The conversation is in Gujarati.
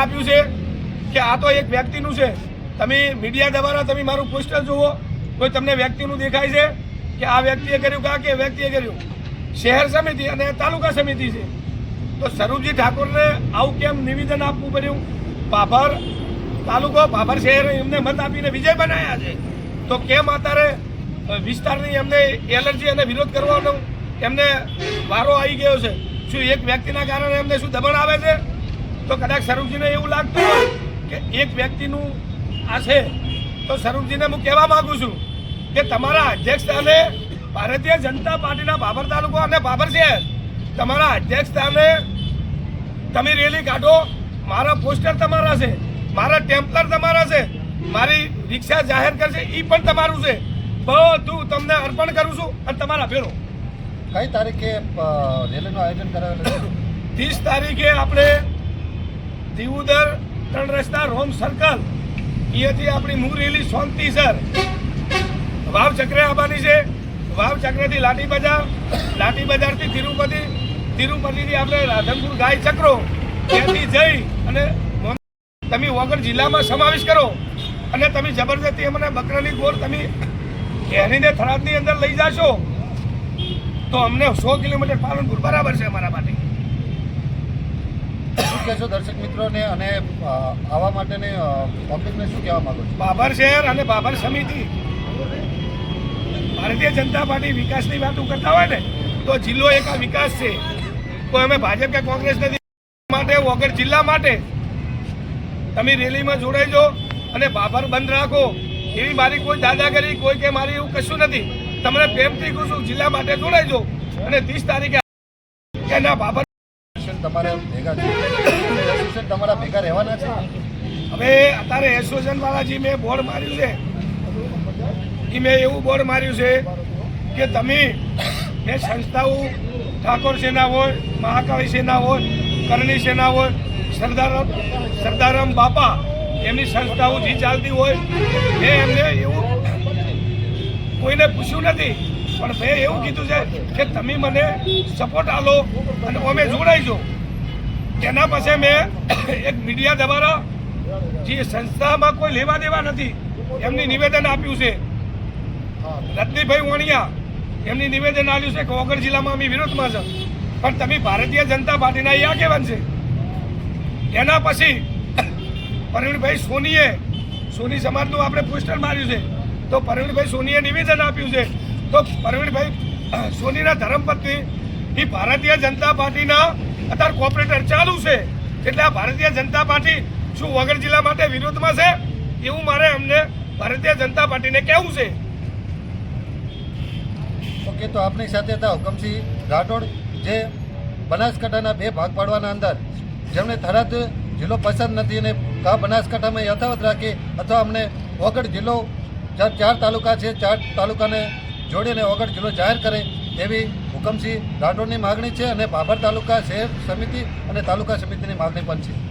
આપ્યું છે કે આ તો એક વ્યક્તિનું છે. તમે મીડિયા દ્વારા તમે મારું પોસ્ટર જુઓ, કોઈ તમને વ્યક્તિનું દેખાય છે કે આ વ્યક્તિએ કર્યું કા કે વ્યક્તિએ કર્યું? શહેર સમિતિ અને તાલુકા સમિતિ છે. તો સ્વરૂપજી ઠાકોરને આવું કેમ નિવેદન આપવું પડ્યું? ભાભર તાલુકો ભાભર શહેર એમને મત આપીને વિજય બનાવ્યા છે. તો કેમ અત્યારે વિસ્તારની એમને એલર્જી અને વિરોધ કરવાનો એમને વારો આવી ગયો છે? શું એક વ્યક્તિના કારણે એમને શું દબાણ આવે છે? તો કદાચ સ્વરૂપજીને એવું લાગતું હોય કે એક વ્યક્તિનું આ છે તો સ્વરૂપજીને હું કહેવા માગું છું કે તમારા અધ્યક્ષ સ્થાને ભારતીય જનતા પાર્ટીના બાબર તાલુકો અને બાબર શહેર તમારા અધ્યક્ષ સ્થાને તમે રેલી કાઢો મારા પોસ્ટર તમારા છે મારા ટેમ્પલર તમારા છે મારી રિક્ષા જાહેર કરશે એ પણ તમારું છે. બધું તમને અર્પણ કરું છું અને તમારા ભેરો કઈ તારીખે રેલીનું આયોજન કરાવેલું ત્રીસ તારીખે આપણે દીવુદર ત્રણ રસ્તા રોમ સર્કલ. અહીંયાથી આપણી મૂળ રેલી શાંતિ, સર. વાવ ચક્રે આવવાની છે. વાવ ચક્રથી લાઠી બજાર. લાઠી બજારથી તિરુપતિ. તિરુપતિથી આપણે રાધનપુર ગાય ચક્રો. ત્યાંથી જઈ અને તમે વગર જિલ્લામાં સમાવેશ કરો. અને તમે જબરદસ્તી અમને બકરાની ગોળ તમે ઘેરીને થરાદની અંદર લઈ જાશો. તો અમને સો કિલોમીટર પાલનપુર બરાબર છે અમારા માટે. કહેશો દર્શક મિત્રોને અને આવા માટેને પબ્લિકને શું કહેવા માંગો છો? બાબર શહેર અને બાબર સમિતિ. ભારતીય જનતા પાર્ટી વિકાસની વાત કરતા હોય ને, તો જિલ્લો એક વિકાસ છે. કોઈ અમે ભાજપ કે કોંગ્રેસ નથી. માટે વગર જિલ્લા માટે તમે રેલીમાં જોડાઈજો અને બાબર બંધ રાખો. એવી મારી કોઈ દાદાગીરી, કોઈ કે મારી એવું કશું નથી. તમને પ્રેમથી કહું છું, જિલ્લા માટે જોડાઈજો અને ત્રીસ તારીખે એના બાબર એસોસિએશન તમારે ભેગા છે. તમારા ભેગા રહેવાના છે? હવે અત્યારે એસોસિએશન વાળા મેં બોર્ડ માર્યું છે. એ મેં એવું બોર્ડ માર્યું છે કે તમે બે સંસ્થાઓ, ઠાકોર સેના હોય, મહાકાળી સેના હોય, કરણી સેના હોય, સરદાર સરદારામ બાપા એમની સંસ્થાઓ જે ચાલતી હોય, મેં એમને એવું કોઈને પૂછ્યું નથી. પણ મેં એવું કીધું છે કે તમે મને સપોર્ટ આલો અને અમે જોડાઈજો તેના પછી મેં એક મીડિયા દ્વારા જે સંસ્થામાં કોઈ લેવા દેવા નથી, એમની નિવેદન આપ્યું છે. રજનીભાઈ વણિયા, એમની નિવેદન આપ્યું છે કે વગર જિલ્લામાં અમે વિરોધમાં છે. પણ તમે ભારતીય જનતા પાર્ટીના એ આગેવાન છે. એના પછી પરવીણભાઈ સોનીએ, સોની સમાજનું આપણે પોસ્ટર માર્યું છે. તો પરવીણભાઈ સોનીએ નિવેદન આપ્યું છે. તો પરવીણભાઈ સોનીના ધર્મપત્ની એ ભારતીય જનતા પાર્ટીના અત્યારે કોપરેટર ચાલુ છે. એટલે આ ભારતીય જનતા પાર્ટી શું વગર જિલ્લા માટે વિરોધમાં છે? એવું મારે અમને ભારતીય જનતા પાર્ટીને કહેવું છે. ઓકે, તો આપની સાથે હતા હુકમસિંહ રાઠોડ, જે બનાસકાંઠાના બે ભાગ પાડવાના અંદર જેમણે થરાદ જિલ્લો પસંદ નથી અને કા બનાસકાંઠામાં યથાવત રાખી અથવા અમને વગર જિલ્લો ચાર તાલુકા છે, ચાર તાલુકાને જોડીને ઓગઢ જિલ્લો જાહેર કરે એવી હુકમસિંહ રાઠોડની માગણી છે અને ભાભર તાલુકા શહેર સમિતિ અને તાલુકા સમિતિની માગણી પણ છે.